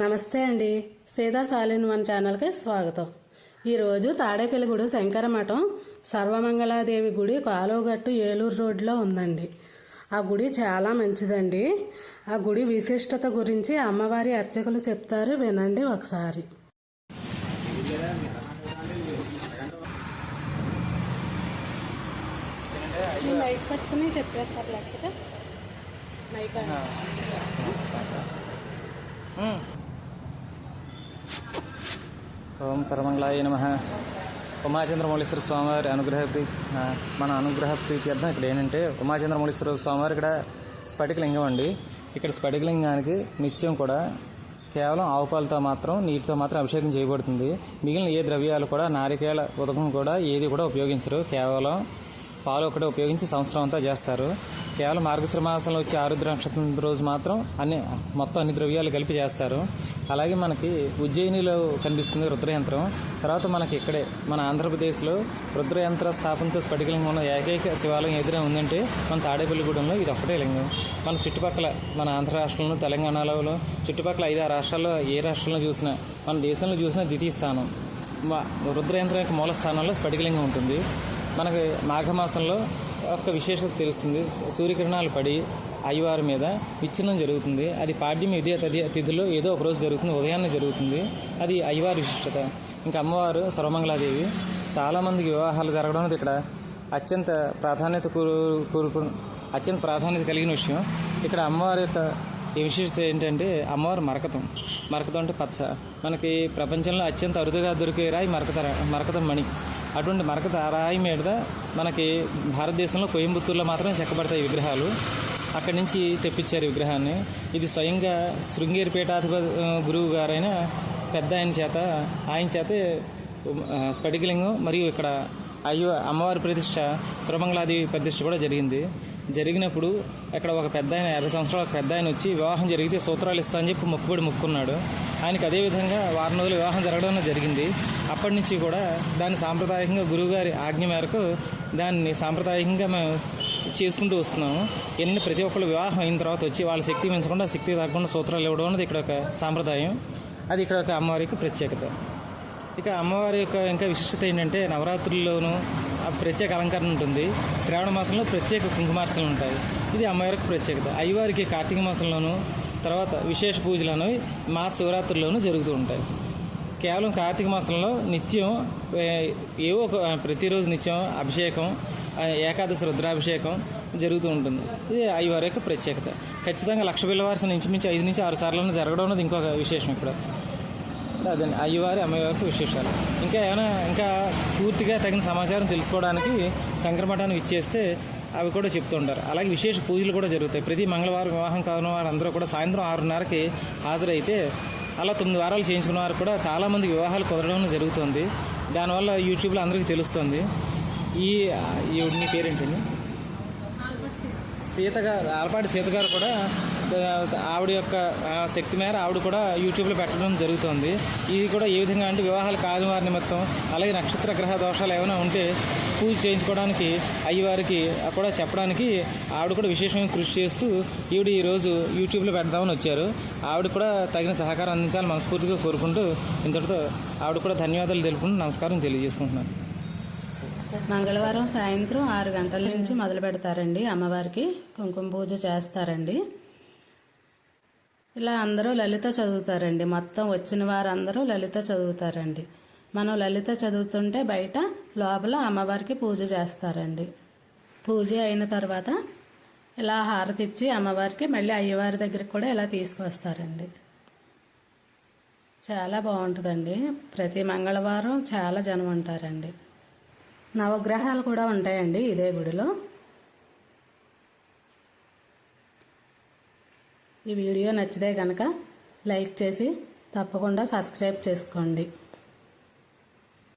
నమస్తే అండి. సీతా సాలిన్ వన్ ఛానల్కి స్వాగతం. ఈరోజు తాడేపల్లిగూడు శంకరమఠం సర్వమంగళాదేవి గుడి కాలువగట్టు ఏలూరు రోడ్లో ఉందండి. ఆ గుడి చాలా మంచిదండి. ఆ గుడి విశిష్టత గురించి అమ్మవారి అర్చకులు చెప్తారు వినండి ఒకసారి. మైక్ పట్టుకుని చెప్పేస్తారు లేకపోతే? మైక్ ఓం సర్వమంగళాయ నమ. ఉమాచంద్రమౌళీశ్వర స్వామివారి అనుగ్రహ మన అనుగ్రహ ప్రీత్యర్థం ఇక్కడ ఏంటంటే ఉమాచంద్రమౌళీశ్వర స్వామివారి ఇక్కడ స్ఫటికలింగం అండి. ఇక్కడ స్ఫటికలింగానికి నిత్యం కూడా కేవలం ఆవు పాలతో మాత్రం నీటితో మాత్రం అభిషేకం చేయబడుతుంది. మిగిలిన ఏ ద్రవ్యాలు కూడా నారికేళ ఉదకం కూడా ఏది కూడా ఉపయోగించరు. కేవలం పాలు ఒకటే ఉపయోగించి సంవత్సరం అంతా చేస్తారు. కేవలం మార్గశ్ర మాసంలో వచ్చే ఆరుద్ర నక్షత్రం రోజు మాత్రం అన్ని మొత్తం అన్ని ద్రవ్యాలు కలిపి చేస్తారు. అలాగే మనకి ఉజ్జయినిలో కనిపిస్తుంది రుద్రయంత్రం. తర్వాత మనకి ఇక్కడే మన ఆంధ్రప్రదేశ్లో రుద్రయంత్ర స్థాపనతో స్ఫటికలింగం ఉన్న ఏకైక శివాలయం ఎదురే ఉందంటే మన తాడేపల్లిగూడెంలో ఇది ఒకటే లింగం. మన చుట్టుపక్కల మన ఆంధ్ర రాష్ట్రంలో తెలంగాణలో చుట్టుపక్కల ఐదారు రాష్ట్రాల్లో ఏ రాష్ట్రంలో చూసినా మన దేశంలో చూసినా ద్వితీయ స్థానం. మా- రుద్రయంత్రం యొక్క మూల స్థానంలో స్ఫటికలింగం ఉంటుంది. మనకి మాఘమాసంలో ఒక విశేషత తెలుస్తుంది. సూర్యకిరణాలు పడి అయ్యవారి మీద విచ్ఛిన్నం జరుగుతుంది. అది పాడ్యం ఇదే తది తిథిలో ఏదో ఒక రోజు జరుగుతుంది. ఉదయాన్నే జరుగుతుంది. అది అయ్యవారి విశిష్టత. ఇంకా అమ్మవారు సర్వమంగళాదేవి. చాలామందికి వివాహాలు జరగడం అనేది ఇక్కడ అత్యంత ప్రాధాన్యత కూరుకు అత్యంత ప్రాధాన్యత కలిగిన విషయం. ఇక్కడ అమ్మవారి యొక్క ఈ విశిష్టత ఏంటంటే అమ్మవారు మరకతం. మరకతం అంటే పచ్చ. మనకి ప్రపంచంలో అత్యంత అరుదుగా దొరికే రాయి మరకత మరకతం మణి. అటువంటి మరకత రాయి మీద మనకి భారతదేశంలో కోయంబత్తూరులో మాత్రమే చెక్కబడతాయి విగ్రహాలు. అక్కడి నుంచి తెప్పించారు విగ్రహాన్ని. ఇది స్వయంగా శృంగేరి పీఠాధిపతి గురువు గారైన పెద్ద ఆయన చేత ఆయన చేతే స్ఫటికలింగం మరియు ఇక్కడ అయ్యో అమ్మవారి ప్రతిష్ట సురమంగళాది ప్రతిష్ట కూడా జరిగింది. జరిగినప్పుడు అక్కడ ఒక పెద్ద ఆయన యాభై సంవత్సరాల ఒక పెద్ద ఆయన వచ్చి వివాహం జరిగితే సూత్రాలు ఇస్తా అని చెప్పి మొక్కుబడి మొక్కున్నాడు. ఆయనకు అదేవిధంగా వారం రోజులు వివాహం జరగడం జరిగింది. అప్పటి నుంచి కూడా దాన్ని సాంప్రదాయకంగా గురువుగారి ఆజ్ఞ మేరకు దాన్ని సాంప్రదాయకంగా మేము చేసుకుంటూ వస్తున్నాము. ఎన్ని ప్రతి ఒక్కళ్ళు వివాహం అయిన తర్వాత వచ్చి వాళ్ళ శక్తి పెంచకుండా శక్తి తగ్గకుండా సూత్రాలు ఇవ్వడం అనేది ఇక్కడ ఒక సాంప్రదాయం. అది ఇక్కడ ఒక అమ్మవారికి ప్రత్యేకత. ఇక అమ్మవారి యొక్క ఇంకా విశిష్టత ఏంటంటే నవరాత్రుల్లోనూ ప్రత్యేక అలంకరణ ఉంటుంది. శ్రావణ మాసంలో ప్రత్యేక కుంకుమార్చనలు ఉంటాయి. ఇది అమ్మవారికి ప్రత్యేకత. అయ్యవారికి కార్తీక మాసంలోనూ తర్వాత విశేష పూజలు అనేవి మా శివరాత్రిలోనూ జరుగుతూ ఉంటాయి. కేవలం కార్తీక మాసంలో నిత్యం ఏవో ఒక ప్రతిరోజు నిత్యం అభిషేకం ఏకాదశి రుద్రాభిషేకం జరుగుతూ ఉంటుంది. ఇది అయ్యవారి యొక్క ప్రత్యేకత. ఖచ్చితంగా లక్ష పిల్లవారి నుంచి మించి ఐదు నుంచి ఆరు సార్లు జరగడం అనేది ఇంకొక విశేషం ఇక్కడ. అదే అయ్యవారి అమ్మవారికి విశేషాలు. ఇంకా ఏమైనా ఇంకా పూర్తిగా తగిన సమాచారం తెలుసుకోవడానికి సంక్రమఠానికి ఇచ్చేస్తే అవి కూడా చెప్తుంటారు అలాగే విశేష పూజలు కూడా జరుగుతాయి. ప్రతి మంగళవారం వివాహం కాని వారందరూ కూడా సాయంత్రం ఆరున్నరకి హాజరైతే అలా తొమ్మిది వారాలు చేయించుకున్న వారు కూడా చాలామంది వివాహాలు కుదరడం జరుగుతుంది. దానివల్ల యూట్యూబ్లో అందరికీ తెలుస్తుంది. ఈ ఈ నీ పేరేంటండి? సీత. గారు ఆలపాటి సీత గారు కూడా ఆవిడ యొక్క శక్తి మేర ఆవిడ కూడా యూట్యూబ్లో పెట్టడం జరుగుతుంది. ఇది కూడా ఏ విధంగా అంటే వివాహాలు కాని వారి నిమిత్తం అలాగే నక్షత్ర గ్రహ దోషాలు ఏమైనా ఉంటే పూజ చేయించుకోవడానికి అయ్యవారికి కూడా చెప్పడానికి ఆవిడ కూడా విశేషమైన కృషి చేస్తూ ఈవిడ ఈరోజు యూట్యూబ్లో పెడదామని వచ్చారు. ఆవిడ కూడా తగిన సహకారం అందించాలని మనస్ఫూర్తిగా కోరుకుంటూ ఇంతటితో ఆవిడ కూడా ధన్యవాదాలు తెలుపుకుంటూ నమస్కారం తెలియజేసుకుంటున్నాను. మంగళవారం సాయంత్రం ఆరు గంటల నుంచి మొదలు పెడతారండి అమ్మవారికి కుంకుమ పూజ చేస్తారండి. ఇలా అందరూ లలిత చదువుతారండి. మొత్తం వచ్చిన వారందరూ లలిత చదువుతారండి. మనం లలిత చదువుతుంటే బయట లోపల అమ్మవారికి పూజ చేస్తారండి. పూజ అయిన తర్వాత ఇలా హారతి ఇచ్చి అమ్మవారికి మళ్ళీ అయ్యవారి దగ్గరికి కూడా ఇలా తీసుకొస్తారండి. చాలా బాగుంటుందండి. ప్రతి మంగళవారం చాలా జనం ఉంటారండి. నవగ్రహాలు కూడా ఉంటాయండి ఇదే గుడిలో. ఈ వీడియో నచ్చితే కనుక లైక్ చేసి తప్పకుండా సబ్స్క్రైబ్ చేసుకోండి.